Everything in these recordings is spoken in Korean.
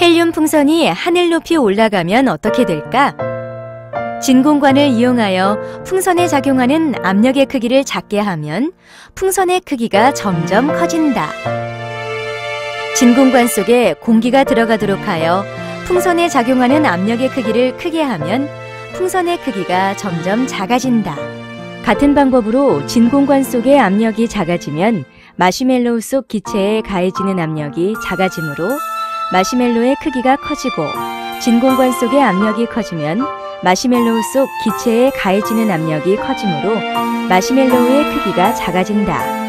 헬륨 풍선이 하늘 높이 올라가면 어떻게 될까? 진공관을 이용하여 풍선에 작용하는 압력의 크기를 작게 하면 풍선의 크기가 점점 커진다. 진공관 속에 공기가 들어가도록 하여 풍선에 작용하는 압력의 크기를 크게 하면 풍선의 크기가 점점 작아진다. 같은 방법으로 진공관 속의 압력이 작아지면 마시멜로우 속 기체에 가해지는 압력이 작아지므로 마시멜로의 크기가 커지고 진공관 속의 압력이 커지면 마시멜로우 속 기체에 가해지는 압력이 커지므로 마시멜로우의 크기가 작아진다.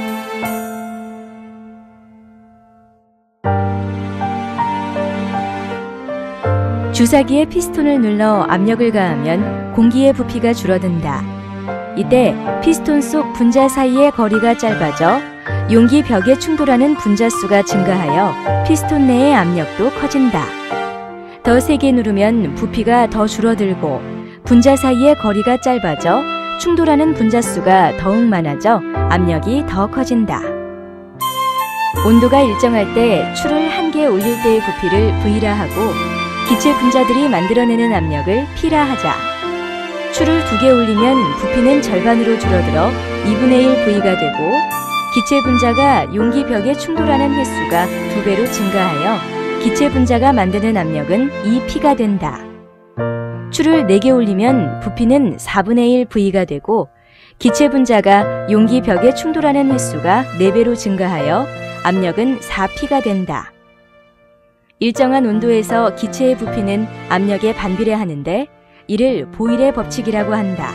주사기에 피스톤을 눌러 압력을 가하면 공기의 부피가 줄어든다. 이때 피스톤 속 분자 사이의 거리가 짧아져 용기 벽에 충돌하는 분자 수가 증가하여 피스톤 내의 압력도 커진다. 더 세게 누르면 부피가 더 줄어들고 분자 사이의 거리가 짧아져 충돌하는 분자 수가 더욱 많아져 압력이 더 커진다. 온도가 일정할 때 추를 한 개 올릴 때의 부피를 V라 하고 기체 분자들이 만들어내는 압력을 P라 하자. 추를 두 개 올리면 부피는 절반으로 줄어들어 2분의 1 V가 되고 기체 분자가 용기 벽에 충돌하는 횟수가 두 배로 증가하여 기체 분자가 만드는 압력은 2P가 된다. 추를 4개 올리면 부피는 4분의 1 V가 되고 기체 분자가 용기 벽에 충돌하는 횟수가 4배로 증가하여 압력은 4P가 된다. 일정한 온도에서 기체의 부피는 압력에 반비례하는데 이를 보일의 법칙이라고 한다.